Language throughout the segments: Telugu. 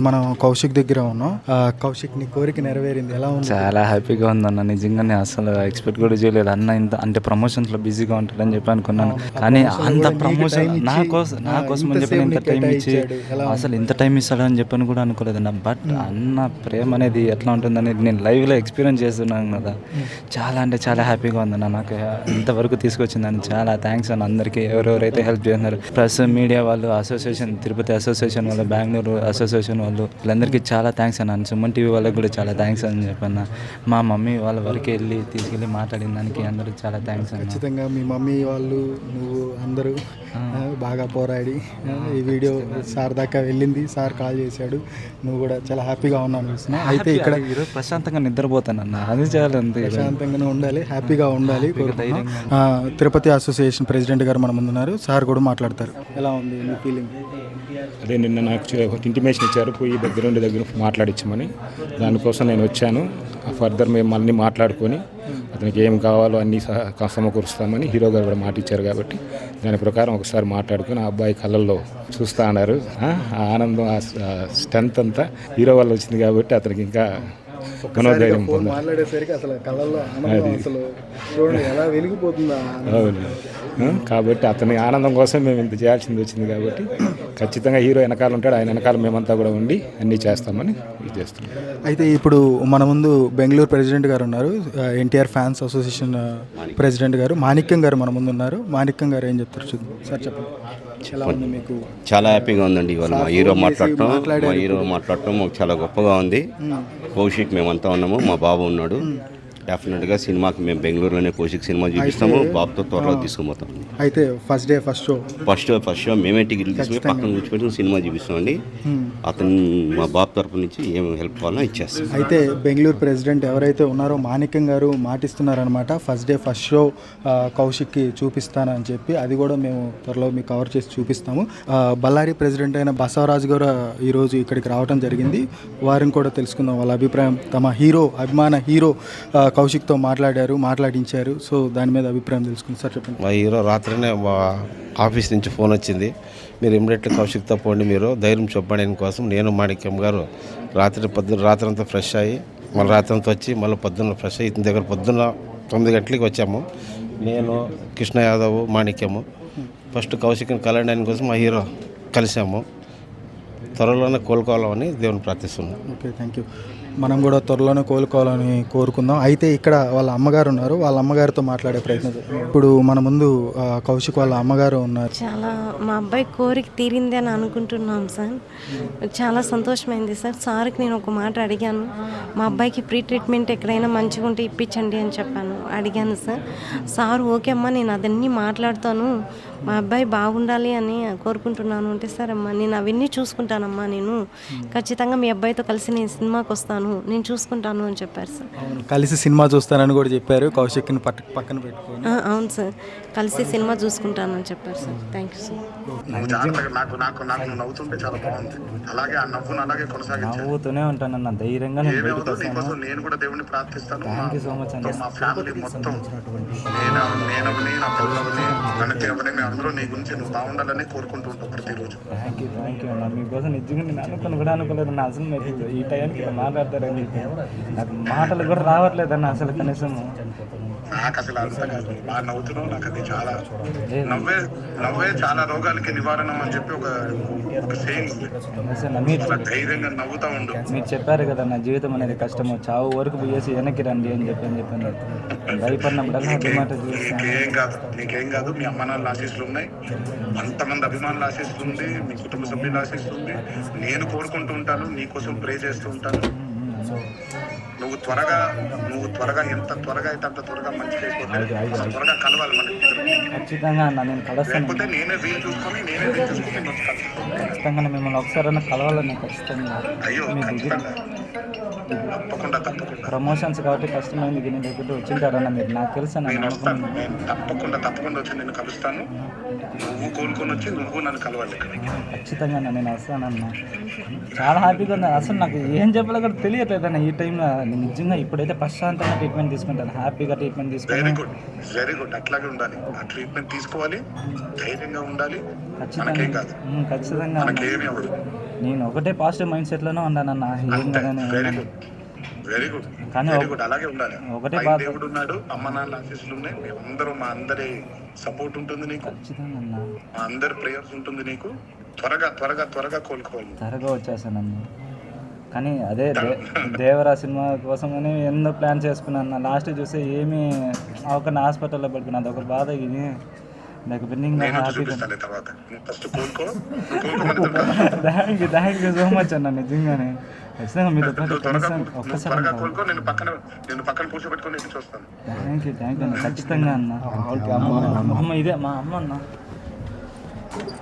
ఇప్పుడు మనం కౌశిక్ దగ్గర ఉన్నాం. కౌశిక్ నీ కోరిక నెరవేరింది. ఎలా ఉంది? చాలా హ్యాపీగా ఉందన్న. నిజంగానే అసలు ఎక్స్పెక్ట్ కూడా చేయలేదు. అన్న ఇంత అంటే ప్రమోషన్స్లో బిజీగా ఉంటాడని చెప్పి అనుకున్నాను. కానీ అంత ప్రమోషన్ నా కోసం నా కోసం అని చెప్పి ఇంత టైం ఇచ్చి? అసలు ఇంత టైం ఇస్తాడని చెప్పని కూడా అనుకోలేదన్న బట్ అన్న ప్రేమ అనేది ఎట్లా ఉంటుందనేది నేను లైవ్లో ఎక్స్పీరియన్స్ చేస్తున్నాను కదా. చాలా అంటే చాలా హ్యాపీగా ఉందన్న. నాకు ఇంతవరకు తీసుకొచ్చిందని చాలా థ్యాంక్స్ అన్న. అందరికీ ఎవరెవరైతే హెల్ప్ చేస్తున్నారు ప్లస్ మీడియా వాళ్ళు అసోసియేషన్ తిరుపతి అసోసియేషన్ వాళ్ళు బెంగళూరు అసోసియేషన్ వాళ్ళు. వీళ్ళందరికీ చాలా థ్యాంక్స్ అన్న. సుమన్ టీవీ వాళ్ళకి కూడా చాలా థ్యాంక్స్ అని చెప్పన్న. మా మమ్మీ వాళ్ళ వరకు వెళ్ళి తీసుకెళ్ళి మాట్లాడిన దానికి అందరూ చాలా థ్యాంక్స్ అన్న. ఖచ్చితంగా మీ మమ్మీ వాళ్ళు నువ్వు అందరూ బాగా పోరాడి ఈ వీడియో సార్ దాకా వెళ్ళింది. సార్ కాల్ చేశాడు. నువ్వు కూడా చాలా హ్యాపీగా ఉన్నాను అయితే ఇక్కడ ఈరోజు ప్రశాంతంగా నిద్రపోతానన్న అది చాలా అంతే ప్రశాంతంగానే ఉండాలి హ్యాపీగా ఉండాలి తిరుపతి అసోసియేషన్ ప్రెసిడెంట్ గారు మన ముందున్నారు సార్ కూడా మాట్లాడతారు. ఎలా ఉంది మీ ఫీలింగ్ అదే నిన్న నాకు ఇంటిమేషన్ ఇచ్చారు. పోయి దగ్గరుండి దగ్గర మాట్లాడించమని దానికోసం నేను వచ్చాను. ఫర్దర్ మేము మళ్ళీ మాట్లాడుకొని అతనికి ఏం కావాలో అన్నీ సహ సమకూరుస్తామని హీరో గారు కూడా మాట ఇచ్చారు కాబట్టి దాని ప్రకారం ఒకసారి మాట్లాడుకొని ఆ అబ్బాయి కళ్ళల్లో చూస్తా అన్నారు. ఆ ఆనందం ఆ స్ట్రెంత్ అంతా హీరో వల్ల వచ్చింది కాబట్టి అతనికి ఇంకా మనోధైర్యం మాట్లాడేసరికి అసలు కళ్ళల్లో ఆనందం అసలు చూడండి ఎలా వెలిగిపోతుందా అవును. కాబట్టి అతని ఆనందం కోసం మేము ఇంత చేయాల్సింది వచ్చింది కాబట్టి ఖచ్చితంగా హీరో వెనకాల ఉంటాడు ఆయన వెనకాల మేమంతా కూడా ఉండి అన్నీ చేస్తామని ఇది చేస్తున్నాం. అయితే ఇప్పుడు మన ముందు బెంగళూరు ప్రెసిడెంట్ గారు ఉన్నారు ఎన్టీఆర్ ఫ్యాన్స్ అసోసియేషన్ ప్రెసిడెంట్ గారు మాణిక్యం గారు మన ముందు ఉన్నారు. మాణిక్యం గారు ఏం చెప్తారు? చూద్దాం సార్ చెప్పండి. మీకు. చాలా హ్యాపీగా ఉందండి ఇవాళ మా హీరో మాట్లాడటం. మా హీరో మాట్లాడటం మాకు చాలా గొప్పగా ఉంది. కౌశిక్ మేమంతా ఉన్నాము. మా బాబు ఉన్నాడు. డెఫినెట్గా సినిమాకి మేము బెంగళూరులోనే కౌశిక్ సినిమా చూపిస్తాము. బాబుతో త్వరలో తీసుకుపోతాం. అయితే first day first show. First first show. మేమే టికెట్లు తీసుకుని పక్కన కూర్చోబెట్టి సినిమా చూపిస్తామండి. అతను మా బాబు తరపు నుంచి ఏం హెల్ప్ కావాలో ఇచ్చేస్తాం. అయితే బెంగళూరు ప్రెసిడెంట్ ఎవరైతే ఉన్నారో మాణిక్యం గారు మాటిస్తున్నారనమాట ఫస్ట్ డే ఫస్ట్ షో కౌశిక్కి చూపిస్తానని చెప్పి. అది కూడా మేము త్వరలో మీకు కవర్ చేసి చూపిస్తాము. బళ్ళారి ప్రెసిడెంట్ అయిన బసవరాజు గారు ఈరోజు ఇక్కడికి రావడం జరిగింది. వారిని కూడా తెలుసుకుందాం వాళ్ళ అభిప్రాయం. తమ హీరో అభిమాన హీరో కౌశిక్తో మాట్లాడారు మాట్లాడించారు. సో దాని మీద అభిప్రాయం తెలుసుకుందాం. సార్ చెప్పండి. మా హీరో రాత్రినే మా ఆఫీస్ నుంచి ఫోన్ వచ్చింది. మీరు ఇమ్మీడియట్లీ కౌశిక్తో పోండి మీరు. ధైర్యం చెప్పడం కోసం. నేను మాణిక్యం గారు రాత్రి పొద్దున్న రాత్రి అంతా ఫ్రెష్ అయ్యి మళ్ళీ రాత్రి అంతా వచ్చి మళ్ళీ పొద్దున్న ఫ్రెష్ అయ్యి ఇతని దగ్గర పొద్దున్న తొమ్మిది గంటలకి వచ్చాము. నేను కృష్ణ యాదవ్ మాణిక్యము. ఫస్ట్ కౌశిక్ని కలవడానికి కోసం మా హీరో కలిసాము త్వరలోనే కోలుకోవాలని దేవుని ప్రార్థిస్తున్నాం. Okay thank you. మనం కూడా త్వరలోనే కోలుకోవాలని కోరుకుందాం. అయితే ఇక్కడ వాళ్ళ అమ్మగారు ఉన్నారు. వాళ్ళ అమ్మగారితో మాట్లాడే ప్రయత్నం చేద్దాం. ఇప్పుడు మన ముందు ఆ, కౌశిక్ వాళ్ళ అమ్మగారు ఉన్నారు. చాలా మా అబ్బాయి కోరిక తీరింది అని అనుకుంటున్నాం సార్. చాలా సంతోషమైంది సార్. సార్కి నేను ఒక మాట అడిగాను. మా అబ్బాయికి ప్రీ ట్రీట్మెంట్ ఎక్కడైనా మంచిగా ఉంటే ఇప్పించండి అని చెప్పాను అడిగాను సార్. సార్ ఓకే అమ్మా నేను అదన్నీ మాట్లాడతాను. మా అబ్బాయి బాగుండాలి అని కోరుకుంటున్నాను అంటే సార్ అమ్మా నేను అవన్నీ చూసుకుంటానమ్మా నేను ఖచ్చితంగా మీ అబ్బాయితో కలిసి నేను సినిమాకి వస్తాను. నేను చూసుకుంటాను అని చెప్పారు సార్. కలిసి సినిమా చూస్తానని కూడా చెప్పారు. కౌశిక్ని పక్కన పెట్టుకొని. ఆ, అవును సార్. కలిసి సినిమా చూసుకుంటాను అని చెప్పారు సార్. థ్యాంక్ యూ సార్ నాకు నాకు నాకు నువ్వు నవ్వుతుంటే చాలా బాగుంది. అలాగే ఆ నవ్వును అలాగే కొనసాగించాను నవ్వుతూనే ఉంటానన్న ధైర్యంగా నేను నేను కూడా దేవుని ప్రార్థిస్తాను. థ్యాంక్ యూ సో మచ్ అన్న మా ఫ్యామిలీ మొత్తం. నేను నేనవని నా పిల్లలని మేము అందరూ నీ గురించి నువ్వు బాగుండాలని కోరుకుంటూ ఉంటాం ప్రతిరోజు. థ్యాంక్ యూ అన్న మీకోసం నిజంగా నేను అనుకుని కూడా అనుకోలేదు. నా అసలు మీరు ఈ టైంకి ఇలా మాట్లాడతారని నాకు మాటలు కూడా రావట్లేదన్న అసలు కనీసం నాకు అసలు అర్థం కాదు బాగా నవ్వుతున్నావు నాకు అది చాలా నవ్వే నవ్వే చాలా రోగాలకి నివారణ అని చెప్పి ఒక ఒక సేయింగ్ ధైర్యంగా నవ్వుతా ఉండు. మీరు చెప్పారు కదా నా జీవితం అనేది కష్టము చావు వరకు పోయేసి వెనక్కి రండి అని చెప్పి అని చెప్పాను. భయపడినప్పుడల్లా మాట నీకేం కాదు నీకేం కాదు మీ అమ్మ నాన్న ఆశీస్సులు ఉన్నాయి. అంతమంది అభిమానుల ఆశీస్సులు ఉంది మీ కుటుంబ సభ్యుల ఆశీస్సులు ఉంది. నేను కోరుకుంటూ ఉంటాను నీ కోసం ప్రే చేస్తూ ఉంటాను. నువ్వు త్వరగా నువ్వు త్వరగా ఎంత త్వరగా అయితే అంత త్వరగా మంచి అయిపోతావు త్వరగా కలవాలి మనకి ఖచ్చితంగా అన్న నేను కలుస్తాను. నేనే వీలు చూసుకొని నేనే వీలు చూసుకొని. ఖచ్చితంగా మిమ్మల్ని ఒకసారైనా కలవాలని ఖచ్చితంగా అయ్యో తప్పకుండా తప్పకుండా. ప్రమోషన్స్ కాబట్టి కష్టమైంది కానీ లేకపోతే వచ్చింటారన్న మీరు. నాకు తెలుసు అన్న నేను వస్తాను. నేను తప్పకుండా తప్పకుండా వచ్చి నిన్ను కలుస్తాను. నువ్వు కోలుకొని వచ్చి నువ్వు నన్ను కలవాలి ఖచ్చితంగా అన్న నేను వస్తానన్న చాలా హ్యాపీగా ఉంది. అసలు నాకు ఏం చెప్పాలో కూడా తెలియట్లేదు అన్న ఈ టైంలో. నేను నిజంగా ఇప్పుడైతే ప్రశాంతంగా ట్రీట్మెంట్ తీసుకుంటాను. హ్యాపీగా ట్రీట్మెంట్ వెరీ తీసుకుంటాను గుడ్ వెరీ గుడ్ అట్లాగే ఉండాలి. ఆ ట్రీట్మెంట్ తీసుకోవాలి. ధైర్యంగా ఉండాలి. ఖచ్చితంగా. ఖచ్చితంగా. మనకేమీ అవ్వదు. నేను ఒకటే పాజిటివ్ మైండ్ సెట్లోనే ఉన్నానన్న ఏం అంతే. కదని వెరీ గుడ్ వెరీ గుడ్ కానీ వెరీ గుడ్ అలాగే ఉండాలి. ఒకటే బాధ- దేవుడు ఉన్నాడు అమ్మ నాన్న ఆశీస్సులు ఉన్నాయి. మేమందరం మా అందరి సపోర్ట్ ఉంటుంది నీకు. ఖచ్చితంగా అన్న. మా అందరి ప్రేయర్స్ ఉంటుంది నీకు. త్వరగా త్వరగా త్వరగా కోలుకోవాలి. త్వరగా వచ్చేసానన్న కానీ అదే దే దేవరా సినిమా కోసమని ఎన్నో ప్లాన్ చేసుకున్నాను లాస్ట్ చూస్తే ఏమీ ఒక హాస్పిటల్లో పడుకున్నా అదొక బాధ ఇది. నాకు బిన్నింగ్ చూపిస్తాను తర్వాత first కోలుకో thank you thank you so much అన్న నిజంగానే ఖచ్చితంగా మీతో పాటు నువ్వు త్వరగా కనీసం నువ్వు ఒక్కసారి త్వరగా కోలుకో నేను పక్కన నేను పక్కన కూర్చోబెట్టుకొని చూస్తాను థ్యాంక్ యూ థ్యాంక్ యూ అన్న ఖచ్చితంగా అన్న అమ్మ ఇదే మా అమ్మ అన్న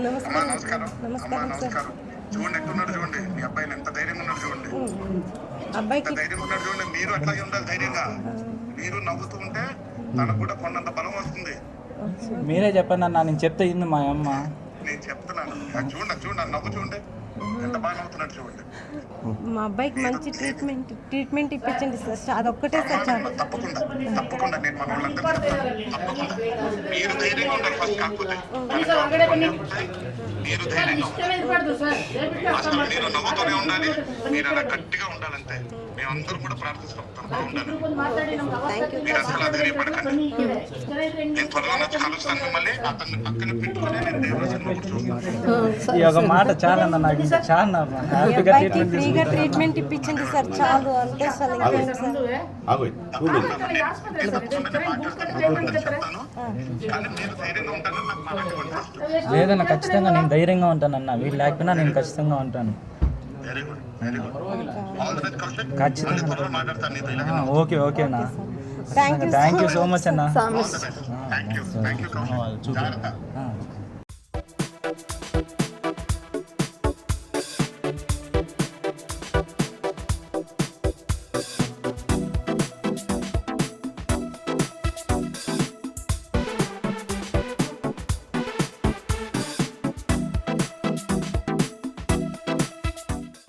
నమస్కారం నమస్కారం చూడండి ఎట్టున్నాడు చూడండి మీ అబ్బాయిని ఎంత ధైర్యంగా ఉన్నాడు చూడండి అబ్బాయికి ఉన్నాడు చూడండి మీరు అట్లాగే ఉండాలి ధైర్యంగా. మీరు నవ్వుతూ ఉంటే తనకు కూడా కొన్నంత బలం వస్తుంది. మీరే చెప్పండి అన్న నేను చెప్తే ఇంది మా అమ్మ? నేను చెప్తున్నాను. చూడండి చూడండి నవ్వు చూడండి. ఎంత బాగా నవ్వుతున్నాడు చూడండి. మా అబ్బాయికి మంచి ట్రీట్మెంట్ ట్రీట్మెంట్ ఇప్పించండి సార్ అదొక్కటే సార్ చాలు తప్పకుండా తప్పకుండా నేను మన వాళ్ళందరికీ చెప్తాను తప్పకుండా. మీరు ధైర్యంగా ఉండాలి ఫస్ట్ కాకపోతే. మనకి కొన్ని ఉంటాయి. మీరు ధైర్యంగా అసలు మీరు నవ్వుతూనే ఉండాలి. మీరు అలా గట్టిగా ఉండాలంతే. మేమందరం కూడా ప్రార్థిస్తాం. తప్పకుండా ఉండాలి. మీరు అసలు అధైర్యపడకండి నేను వచ్చి కలుస్తాను మిమ్మల్ని. అతన్ని పక్కన పెట్టుకుని నేను ఈ ఒక మాట చాలా అన్న నాకు చాలా హ్యాపీగా ట్రీట్మెంట్ ఫ్రీగా ట్రీట్మెంట్ ఇప్పించండి సార్. చాలు. ఫస్ట్ లేదన్న ఖచ్చితంగా నేను ధైర్యంగా ఉంటానన్న వీళ్ళు లేకపోయినా నేను ఖచ్చితంగా ఉంటాను. ఖచ్చితంగా. ఓకే ఓకే అన్న. Thank you thank you so much అన్న.